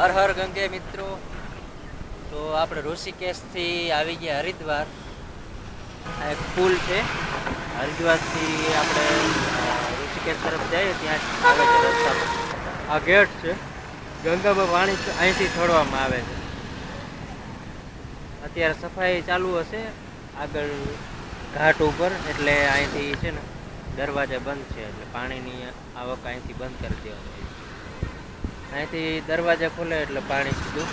હર હર ગંગે મિત્રો. તો આપણે ઋષિકેશથી આવી ગયા હરિદ્વાર. આ એક પુલ છે. હરિદ્વારથી આપણે ઋષિકેશ તરફ જઈએ ત્યાં આ ગેટ છે. ગંગામાં પાણી અહીંથી છોડવામાં આવે છે. અત્યારે સફાઈ ચાલુ હશે. આગળ ઘાટ ઉપર, એટલે અહીંથી છે ને, દરવાજા બંધ છે, એટલે પાણીની આવક અહીંથી બંધ કરી દેવાની અહીંથી દરવાજા ખોલે એટલે પાણી સીધું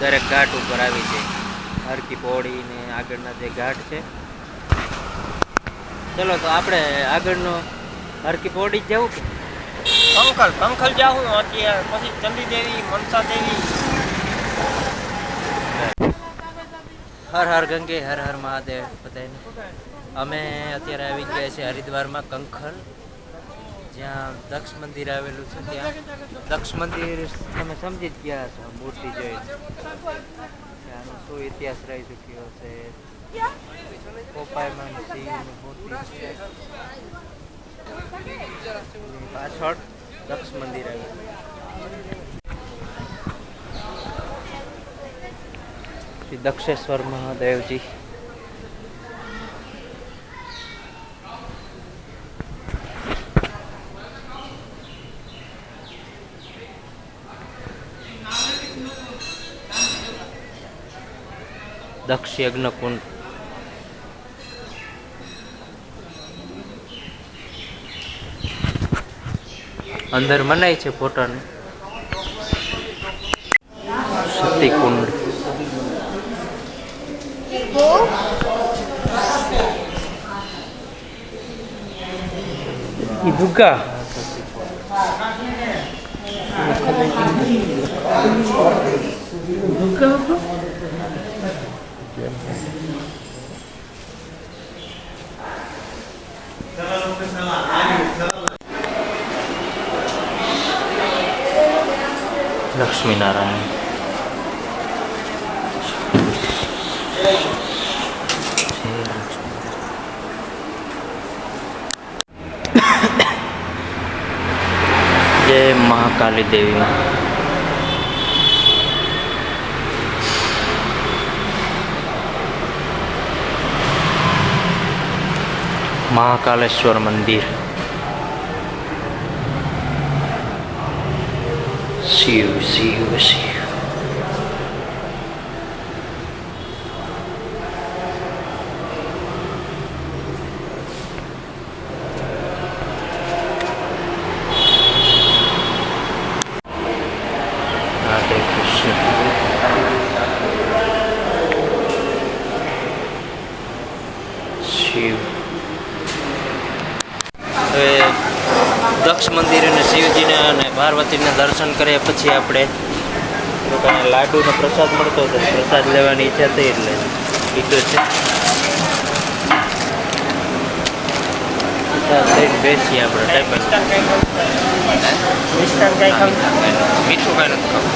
દરેક ઘાટ ઉપર આવી જાય. હરકી પોળી ને આગળના જે ઘાટ છે. ચલો તો આપણે આગળનો હરકી પોળી જ જવું કે? કંખલ કંખલ જાઉં અત્યારે. પછી ચંદી દેવી મનસા દેવી. હર હર ગંગે હર હર મહાદેવ બધાને અમે અત્યારે આવી ગયા છીએ હરિદ્વારમાં કંખલ. જ્યાં દક્ષ મંદિર આવેલું છે ત્યાં. દક્ષ મંદિર તમે સમજી જ ગયા છો મૂર્તિ જોઈ. ત્યાંનો શું ઇતિહાસ રહી ચૂક્યો છે? પોપાયમાન સિંહ મૂર્તિ છે. પાછળ દક્ષ મંદિર આવેલું શ્રી દક્ષેશ્વર મહાદેવજી. દક્ષ યજ્ઞ કુંડ અંદર મનાય છે પોતાને સતી કુંડ ઈ દુર્ગા લક્ષ્મીનારાયણ જય મહાકાલી દેવી महाकालेश्वर मंदिर शिव शिव शिव you. હવે દક્ષ મંદિર અને શિવજીને અને પાર્વતીને દર્શન કર્યા પછી આપણે લોકોને લાડુનો પ્રસાદ મળતો હતો. પ્રસાદ લેવાની ઈચ્છા થઈ એટલે લીધો છે. લઈને બેસીએ આપણે ખાવું? મીઠું કાંઈ નથી ખાવું.